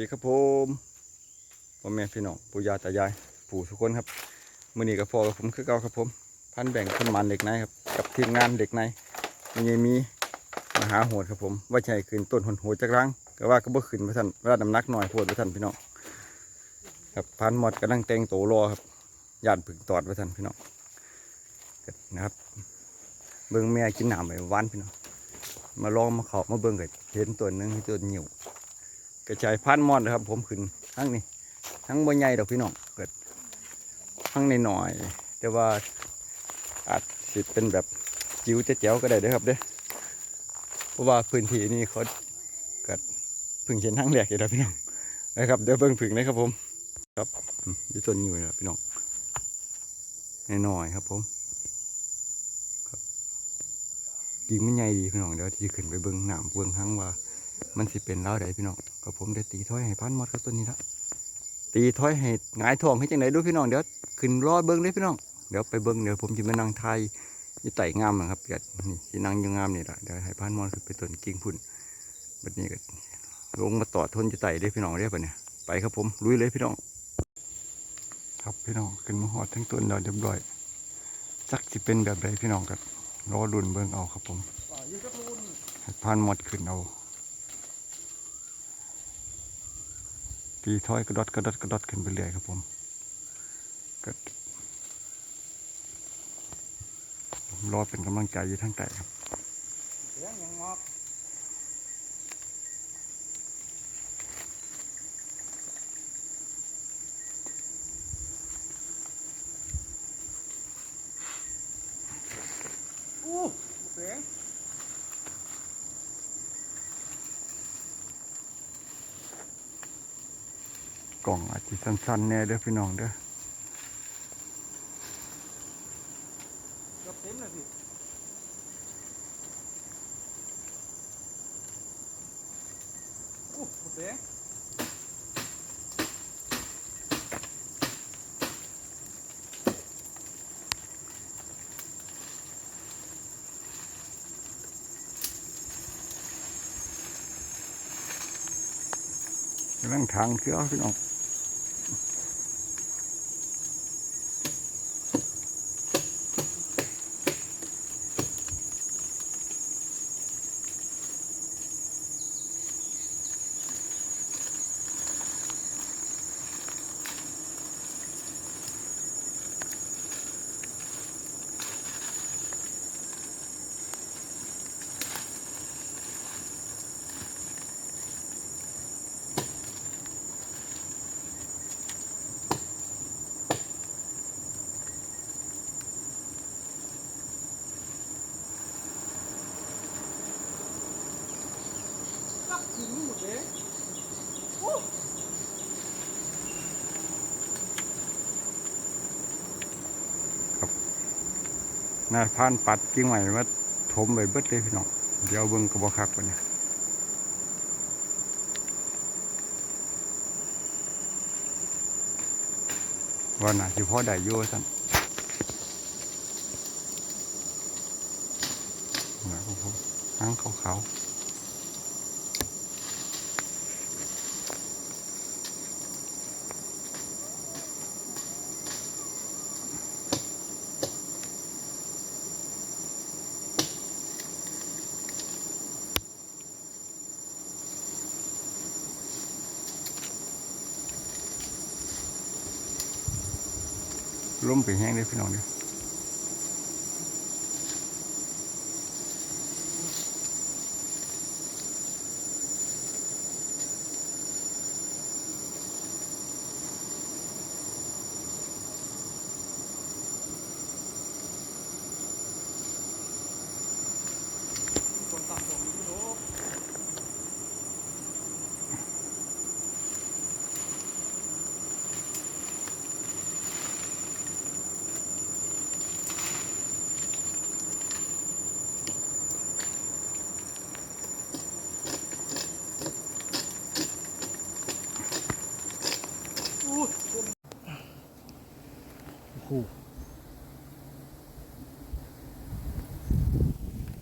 ดีครับผมพ่อแม่พี่น้องปู่ย่าตายายปู่ทุกคนครับมือนี้กับพ่อกับผมคือเก่าครับผม พันแบ่งคนมันเด็กในครับ กับทีมงานเด็กในมีไงมีมาหาโหดครับผมว่าใช่ขึ้นต้นหนโหดจักรังก็ว่าก็บ่ขึ้นพระท่านเวลาดำนักหน่อยโพดพระท่านพี่น้องครับพันหมดกำลังแต่งโตรอครับญาติผึ่งตอดพระท่านพี่น้องนะครับเบิ่งแม่กินหนามไปวานพี่น้องมาลองมาเขามาเบิ่งก็เห็นตัวหนึงตัวเหนียว กระจายพันมอดนะครับ ผมขึ้นทั้งนี้ทั้งบนใหญ่ดอกพี่น้องเกิดทั้งในหน่อยแต่ว่าอาจสิเป็นแบบจิ๋วจะแจ๋วก็ได้เด้อครับเด้อเพราะว่าพื้นที่นี้เขาเกิดพึ่งเห็นทั้งแหลกอยู่แล้วพี่น้องนะครับเดี๋ยวเบิ่งพึ่งนะครับผม ครับยู่ต้นอยู่นะพี่น้องในหน่อยครับผมครับกิ่งมันใหญ่ดีพี่น้องเดี๋ยวที่ขึ้นไปเบิ่งหนามเบิ่งทั้งว่า มันสิเป็นเล้าวใดพี่น้องกับผมได้ตีถ้อยให้พันหมดกับตัวนี้ละตีถ้อยให้หงายทองให้จังไหนดูพี่น้องเดี๋ยวขึ้นรอดเบิ้งเลยพี่น้องเดี๋ยวไปเบิ้งเดี๋ยวผมจะมานั่งไทยยี่ไต่งามนะครับเกิดนี่ที่นั่งยังงามนี่แหละเดี๋ยวให้พันหมดขึ้นไปต้นกิ่งพุ่นแบบนี้ก็ลงมาต่อทนจะไต่ได้พี่น้องเรียบไปเนี่ยไปครับผมลุยเลยพี่น้อง ครับพี่น้องขึ้นมาหอดทั้งต้นเราเรียบร้อยจักสิเป็นแบบใดพี่น้องกันรอดุนเบิ้งเอาครับผมให้พันหมดขึ้นเอา ตีถ้อยกระดดกระดดกระดดขึ้นไปเรื่อยครับผมก็ผมรอเป็นกำลังใจอยู่ทั้งใจครับเสียงยังงอกอู้เสียง กล่องอาจจะสั้นๆแน่เด้อพี่น้องเด้อเกือบเต็มเลยพี่อู้เสียงกำลังทางคือเอาพี่น้อง น้าพานปัดกิ่งใหม่มาถมไปเบิดเลยพี่น้องเดี๋ยวเบิ้งกระบอกคักไปเนี่ยว่าน่าสิพอได้ยู่สั่นนะครับผมหางขาวๆ ล้มเป็นแห้งได้พี่น้องเนี่ย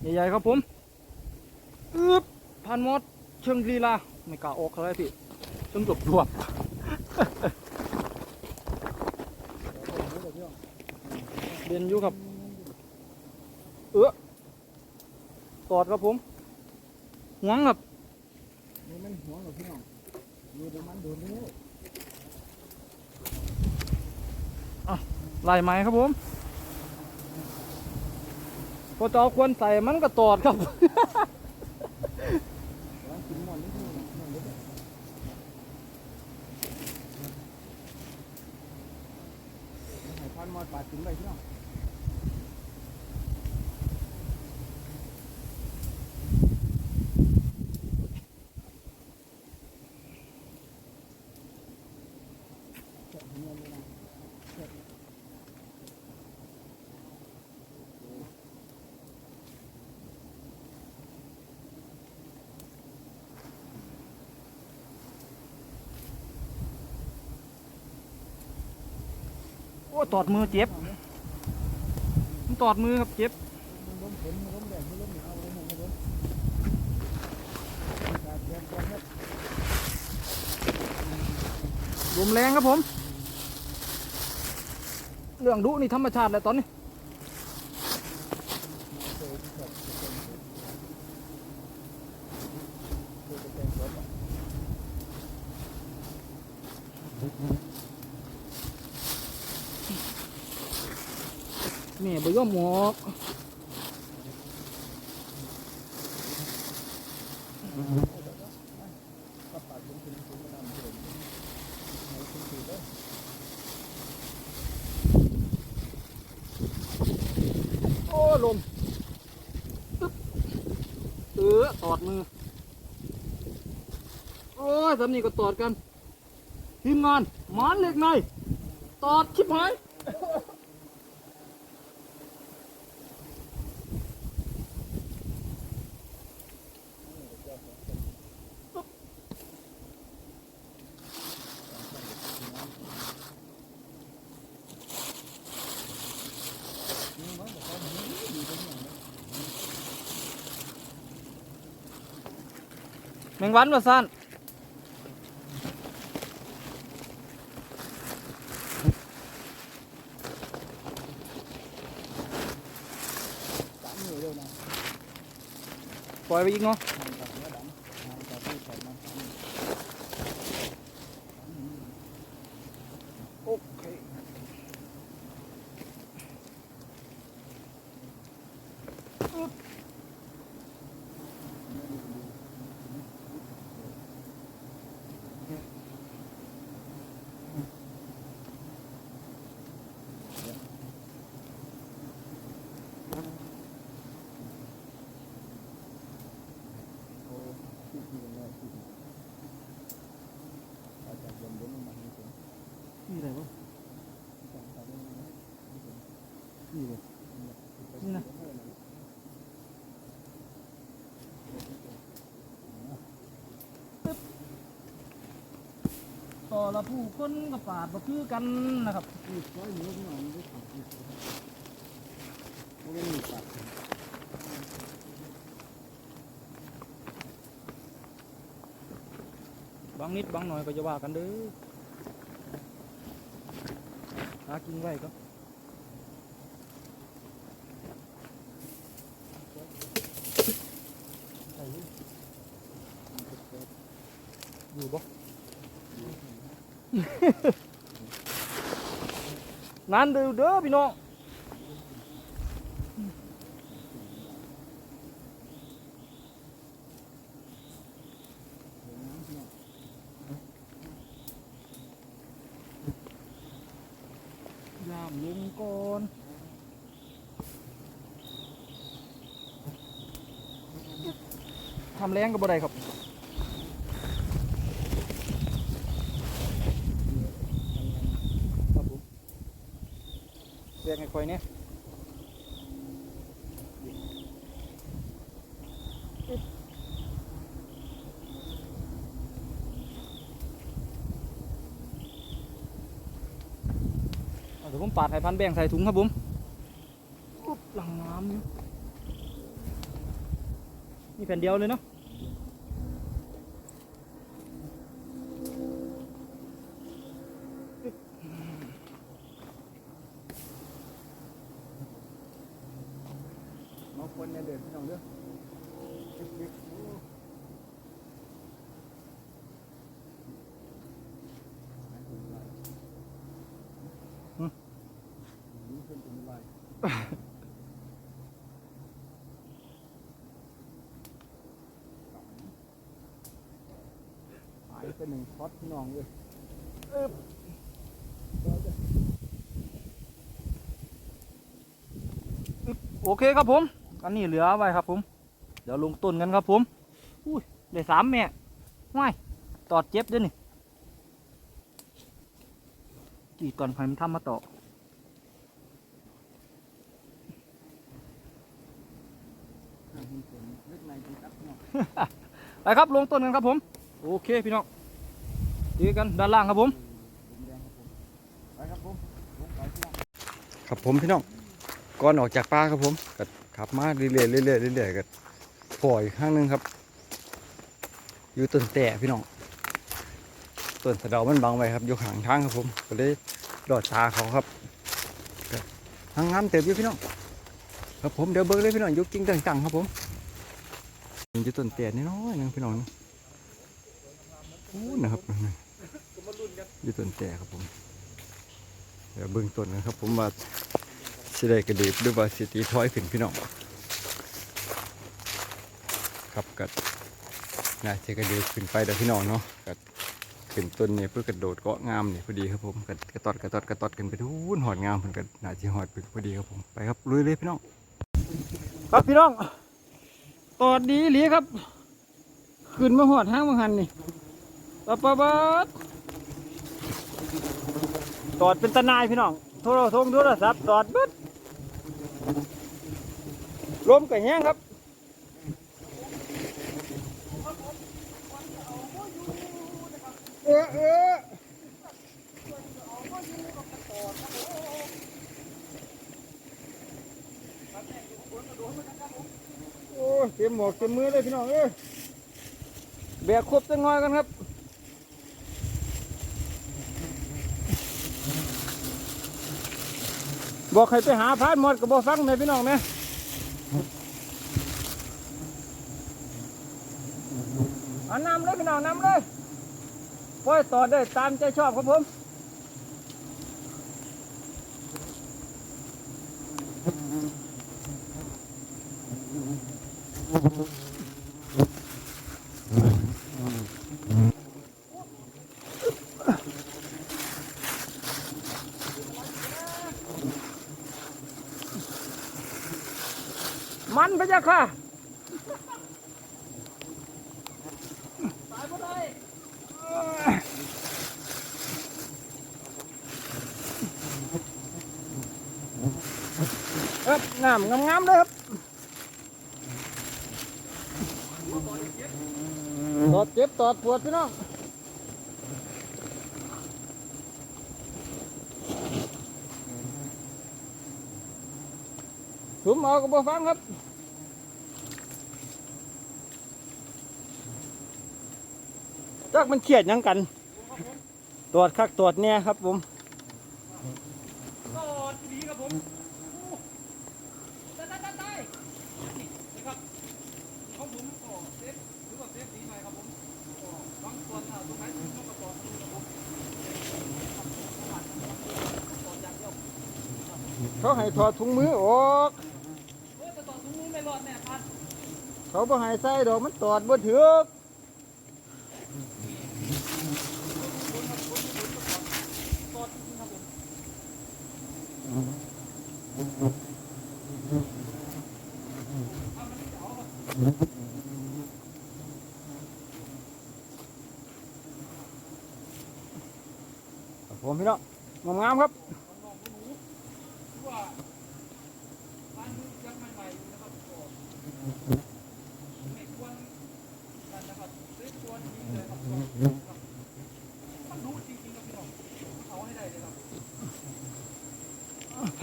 ใหญ่ๆครับผมอึ๊บพันมดเชิงลีลาไม่กล้าออกเลยพี่ต้องหลบหลวบเรียนอยู่ครับเออตอดครับผมหวงครับนี่มันหัวกับพี่น้องดูเดี๋ยวมันโดนนิ้วลายไม้ครับผม พอจะเอาควรใส่มันก็ตอดครับมอนนี่พี่น้องน้องเด็กให้พันมอดบาดถึงไปพี่น้อง อ้ตอดมือเจ็บมันตอดมือครับเจ็บลมแดดมันล้มหนาวมหนาวล้มบาดเจ็บก่อนครับลมแรงครับผม เรื่องดุนี่ธรรมชาติเลยตอนนี้ แม่บ่ยอมหมอกโอ้ลมตึ๊บเออตอดมือ โอ้ยสำนีก็ตอดกันทีมงานหมานเหล็กในตอดชิบหาย มงวันมาสั้นสามนิ้วเร็วนะปล่อยไปอีกเนาะ ห่างจากเนื้อดำห่างจากที่ใส่มาสามนิ้ว โอเค โอ้ที่ที่เป็นแรกที่อาจารย์บนบนมาให้ผม นี่อะไรวะ อาจารย์ตาบนมา นี่เลย นี่นะ ต่อละผู้คนกับปาดมาคือกันนะครับร้อยนิ้วพี่น้องนี่ขาดไม่มีปากบางนิดบางหน่อยก็จะว่ากันเด้อหากินไว้ก็อยู่บ่ นานเด้อเด้อพี่น้องยามลงก่อนทำแรงก็บ่ได้ครับ ครับผม แรงไอ้คอยเนี่ยเอาเดี๋ยวผมปาดให้พันแบ่งใส่ถุงครับผมอุ๊บหลังน้ำนี่แผ่นเดียวเลยเนาะ มา คนเนี่ยเดินพี่น้องเด้อกๆโอ้หายตัวลายอืมขึ้นตัวลายหายไปหนึ่งช็อตพี่น้องเลยอึ๊บโอเคครับผม อันนี้เหลือไว้ครับผม เดี๋ยวลงต้นกันครับผม อุ้ยได้สามแม่ว้ายตอดเจ็บด้วยนี่กี่ก่อนใครมันทำมาต่อไปครับลงต้นกันครับผม โอเคพี่น้องเจอกันด้านล่างครับผมครับผมไปครับผมลงไปพี่น้องครับผมพี่น้องก่อนออกจากป่าครับผมก็ ขับมาเรื่อยๆเรื่อยๆเรื่อยๆก็พออีกข้างนึงครับ อยู่ต้นแต่พี่น้องต้นสะเดามันบังไว้ครับอยู่ข้างทางครับผมก็เลยดอดตาเขาครับก็หางงามเต็มอยู่พี่น้องครับผมเดี๋ยวเบิ้งเลยพี่น้องยุกจริงจังๆครับผมมันอยู่ต้นแต่น้อยนึงพี่น้องนะโอ้นะครับอยู่ต้นแต่ครับผมเดี๋ยวเบื้งต้นนะครับผมว่า สิได้กระดีบหรือว่าสิตีถอยขึ้นพี่น้องครับกัดน่าจะกระดีบขึ้นไปเดี๋ยวพี่น้องเนาะกัดขึ้นต้นเนี่ยเพื่อกระโดดเกาะงามเนี่ยพอดีครับผมกัดกระตอดกระตอดกระตอดกันไปทุนหอดงามเพิ่นกัดน่าจะหอดไปพอดีครับผมไปครับลุยเลยพี่น้องครับพี่น้องตอดดีหลีครับขึ้นมาหอดห้างมังหันนี่ปะปะปะตอดเป็นตะนายพี่น้องโทรทงโทรศัพท์ตอดเบิด ลมกับแห้งครับเออเออโอ้เต็มหมวกเต็มมือเลยพี่น้องเอ้ยแบกครบจังงอยกันครับ บอกให้ไปหาพานหมดก็บอกฟังแม่พี่น้องแม่เอานำเลยพี่น้องนำเลยปล่อยต่อได้ตามใจชอบครับผมมั มันพะยะค่ะครับงามงามงามเลยครับตอดเจ็บตอดปวดพี่น้อง ถุมเอากระบอกฟังครับจักมันเครียดยังกัน ตรวจคักตรวจเนี่ยครับผมตรวจดีครับผมตายตายตายตายนะครับของผมก็เซฟหรือว่าเซฟดีหน่อยครับผมก็บางส่วนถ้าตรงไหนต้องกระตอกครับผมเขาให้ถอดถุงมือออก เขาบ่ให้ใส่ดอกมันตอดบ่ถือกครับผมพี่น้องงามๆครับ พ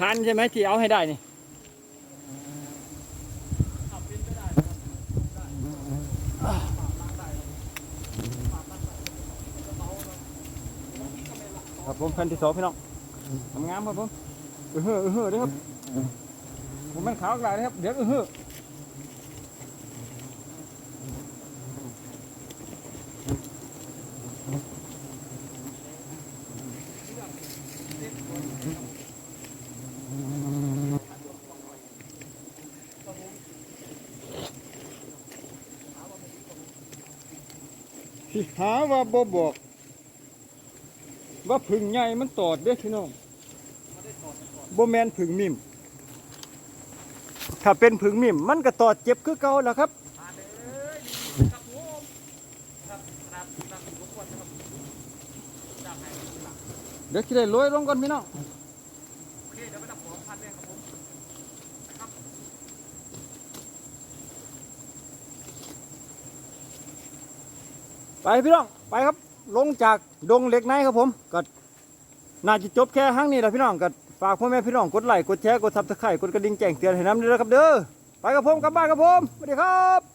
ันใช่ไหมที่เอาให้ได้นี่ครับผมแผ่นที่สองพี่น้องงามครับผมเออเฮ้อเออเฮ้อเด้อครับผมมันขาวกลายนะครับ เดี๋ยวเออเฮ้อ สิหาว่าบ่บอก ว่าผึ่งใหญ่มันตอดเด้พี่น้องบ่แมนผึ่งมิม ถ้าเป็นผึ่งมิม มันก็ตอดเจ็บคือเก่าแล้วครับเดี๋ยวจะได้โรยลงก่อนพี่น้องโอเคเดี๋ยวไปดับของพันเลยครับผมนะครับ ไปพี่น้องไปครับลงจากดงเหล็กในครับผมก็น่าจะจบแค่ครั้งนี้แหละพี่น้องก็ฝากพ่อแม่พี่น้องกดไลค์กดแชร์กดซับสไครต์กดกระดิ่งแจ้งเตือนให้น้ำด้วยนะครับเด้อไปกับผมกลับบ้านครับผมสวัสดีครับ